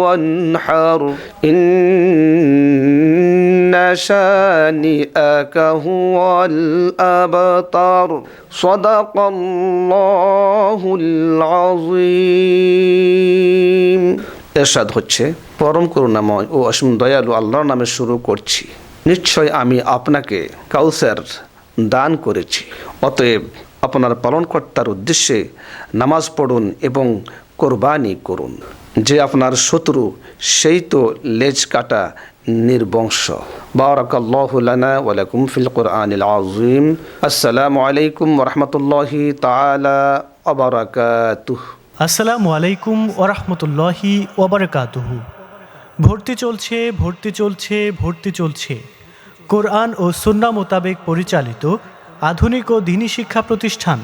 وانحر إن شانئك هو الأبتر صدق الله العظيم এরশাদ হচ্ছে পরম করুণাময় ও অসীম দয়ালু আল্লাহর নামে শুরু করছি নিশ্চয় আমি আপনাকে কাউসার দান করেছি অতএব আপনার পালনকর্তার উদ্দেশ্যে নামাজ পড়ুন এবং কোরবানি করুন। যে আপনার শত্রু, সেই তো লেজ কাটা নির্বংশ। বারাকাল্লাহু লানা ওয়া লাকুম ফিল কোরআনিল আযীম। আসসালামু আলাইকুম রাহমাতুল্লাহি তাআলা ওয়া বারাকাতুহু। আসসালামু আলাইকুম ওরহমতুল্লাহি ওবরকাতুহু ভর্তি চলছে ভর্তি চলছে ভর্তি চলছে। কোরআন ও সুন্না মোতাবেক পরিচালিত আধুনিক ও দিনী শিক্ষা প্রতিষ্ঠান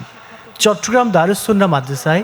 চট্টগ্রাম দারুসুন্না মাদ্রাসায়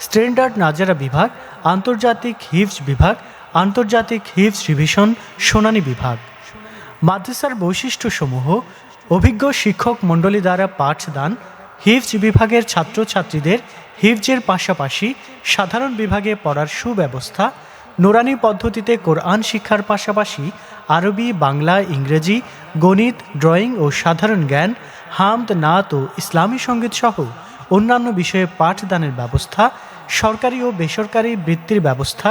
স্ট্যান্ডার্ড নাজারা বিভাগ, আন্তর্জাতিক হিফজ বিভাগ, আন্তর্জাতিক হিফজ রিভিশন সোনানি বিভাগ। মাদ্রাসার বৈশিষ্ট্যসমূহ, অভিজ্ঞ শিক্ষক মণ্ডলী দ্বারা পাঠদান, হিফজ বিভাগের ছাত্রছাত্রীদের হিফজের পাশাপাশি সাধারণ বিভাগে পড়ার সুব্যবস্থা, নোরানি পদ্ধতিতে কোরআন শিক্ষার পাশাপাশি আরবি, বাংলা, ইংরেজি, গণিত, ড্রয়িং ও সাধারণ জ্ঞান, হামদ, নাত ও ইসলামী সংগীত সহ অন্যান্য বিষয়ে পাঠদানের ব্যবস্থা সরকারি ও বেসরকারি বৃত্তির ব্যবস্থা